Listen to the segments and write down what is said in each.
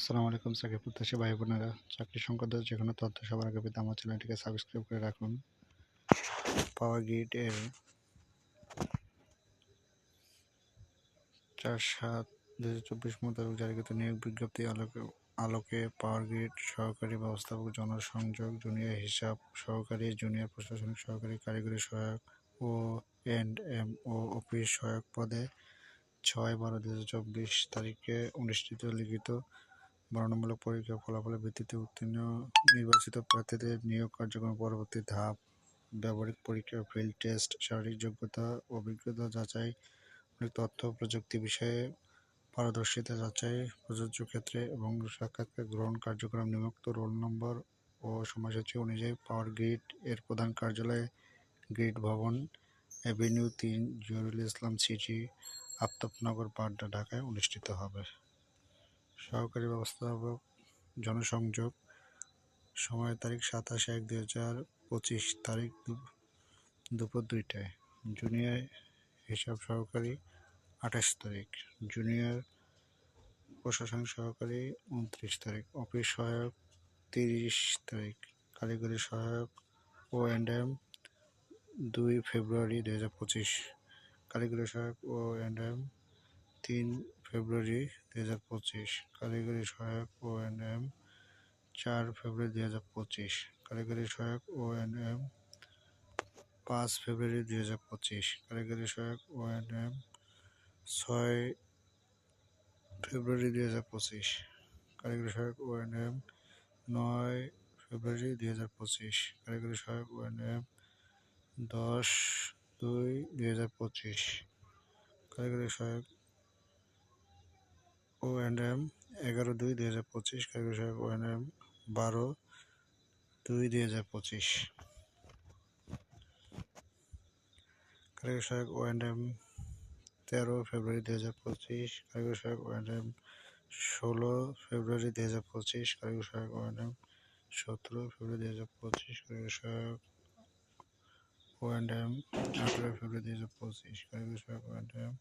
আসসালামু আলাইকুম চাকরি প্রত্যাশী ভাই বোনেরা চাকরি সংক্রান্ত যে কোনো তথ্য সবার আগে পেতে আমার চ্যানেলটিকে সাবস্ক্রাইব করে রাখুন। পাওয়ার গ্রিড এর চার সাত দু হাজার চব্বিশ মোতাবেক জারিকৃত নিয়োগ বিজ্ঞপ্তি আলোকে আলোকে পাওয়ার গ্রিড সহকারী ব্যবস্থাপক জনসংযোগ জুনিয়র হিসাব সহকারী, জুনিয়র প্রশাসনিক সহকারী, কারিগরি সহায়ক ও এন্ড এম ও অফিস সহায়ক পদে ছয় বারো দু হাজার চব্বিশ তারিখে অনুষ্ঠিত লিখিত বর্ণমূলক পরীক্ষার ফলাফলের ভিত্তিতে উত্তীর্ণ নির্বাচিত প্রার্থীদের নিয়োগ কার্যক্রম পরবর্তী ধাপ, ব্যবহারিক পরীক্ষা ফিল্ড টেস্ট শারীরিক যোগ্যতা, অভিজ্ঞতা যাচাই অনেক তথ্য প্রযুক্তি বিষয়ে পারদর্শিতা যাচাই, প্রযোজ্য ক্ষেত্রে এবং সাক্ষাৎকার গ্রহণ কার্যক্রম নিমুক্ত রোল নম্বর ও সময়সূচি অনুযায়ী পাওয়ার গ্রিড এর প্রধান কার্যালয়ে গ্রিড ভবন অ্যাভিনিউ তিন, জহিরুল ইসলাম সিটি আফতাবনগর বাড্ডা ঢাকায় অনুষ্ঠিত হবে। সহকারী ব্যবস্থাপক, জনসংযোগ সময় তারিখ সাতাশ এক দুই হাজার পঁচিশ, তারিখ দুপুর দুইটায়। জুনিয়র হিসাব সহকারী আঠাশ তারিখ, জুনিয়র প্রশাসনিক সহকারী উনত্রিশ তারিখ, অফিস সহায়ক তিরিশ তারিখ, কারিগরি সহায়ক ও অ্যান্ড এম দুই ফেব্রুয়ারি দু হাজার পঁচিশ, কারিগরি সহায়ক ও অ্যান্ড এম তিন ফেব্রুয়ারি দু হাজার পঁচিশ, কারিগরি সহায়ক ও এন এম চার ফেব্রুয়ারি দু হাজার পঁচিশ, কারিগরি সহায়ক ও এন এম পাঁচ ফেব্রুয়ারি দু হাজার পঁচিশ, কারিগরি সহায়ক ও এন এম ছয় ফেব্রুয়ারি দু হাজার পঁচিশ, কারিগরি সহায়ক ও এন এম নয় ফেব্রুয়ারি দু হাজার পঁচিশ, কারিগরি সহায়ক ও এন এম দশ দুই দুই হাজার পঁচিশ, কারিগরি সহায়ক ও এন এম এগারো দুই দুই হাজার পঁচিশ কারিগরি সহায়ক ও এন এম বারো দুই দুই হাজার পঁচিশ। কারিগরি সহায়ক ও এন এম তেরো ফেব্রুয়ারি দুই হাজার পঁচিশ কারিগরি সহায়ক ও এন এম ষোলো ফেব্রুয়ারি দুই হাজার পঁচিশ কারিগরি সহায়ক ও এন এম সতেরো ফেব্রুয়ারি দুই হাজার পঁচিশ কারিগরি সহায়ক ও এন এম আঠেরো ফেব্রুয়ারি দুই হাজার পঁচিশ কারিগরি সহায়ক ও এন এম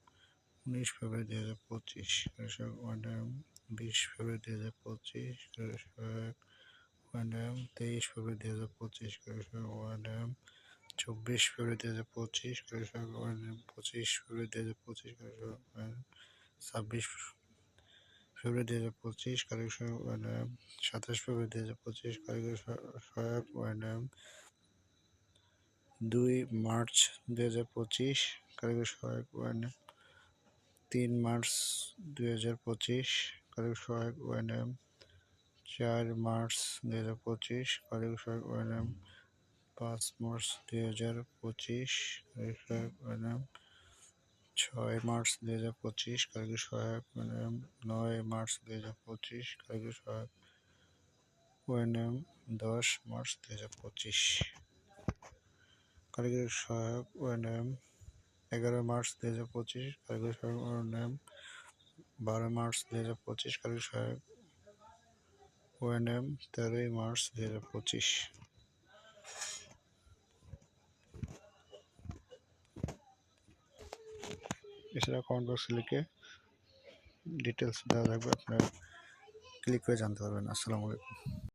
উনিশ ফেব্রুয়ারি দুই হাজার পঁচিশ কৃষক ওয়ান্ডাম বিশ ফেব্রুয়ারি দুই হাজার পঁচিশ কৃষক ওয়ান্ডাম তেইশ ফেব্রুয়ারি দুই হাজার পঁচিশ কৃষক ওয়ান্ডাম চব্বিশ ফেব্রুয়ারি দুই হাজার পঁচিশ কৃষক ওয়ান্ডাম পঁচিশ ফেব্রুয়ারি দুই হাজার পঁচিশ কৃষক ছাব্বিশ ফেব্রুয়ারি দুই হাজার পঁচিশ কৃষক ওয়ান্ডাম সাতাশ ফেব্রুয়ারি দুই হাজার পঁচিশ কারিগরি সহায়ক ওয়ান্ডাম দুই মার্চ দুই হাজার পঁচিশ কারিগরি সহায়ক ওয়ান্ডাম তিন মার্চ দুই হাজার পঁচিশ, কারিগর সহায়ক ওএনএম চার মার্চ দুই হাজার পঁচিশ, কারিগর সহায়ক ওএনএম পাঁচ মার্চ দুই হাজার পঁচিশ, কারিগর সহায়ক ওএনএম ছয় মার্চ দুই হাজার পঁচিশ, কারিগর সহায়ক ওএনএম নয় মার্চ দুই হাজার পঁচিশ, কারিগর সহায়ক ওএনএম দশ মার্চ দুই হাজার পঁচিশ। কারিগরি সহায়ক ওএনএম এগারো মার্চ দুই হাজার পঁচিশ কারিগরি সহায়ক ওএনএম বারো মার্চ দুই হাজার পঁচিশ কারিগরি সহায়ক ওএনএম তেরোই মার্চ দুই হাজার পঁচিশ। এছাড়া কমেন্ট বক্সে লিখে ডিটেলস দেওয়া থাকবে, আপনারা ক্লিক করে জানতে পারবেন। আসসালামু আলাইকুম।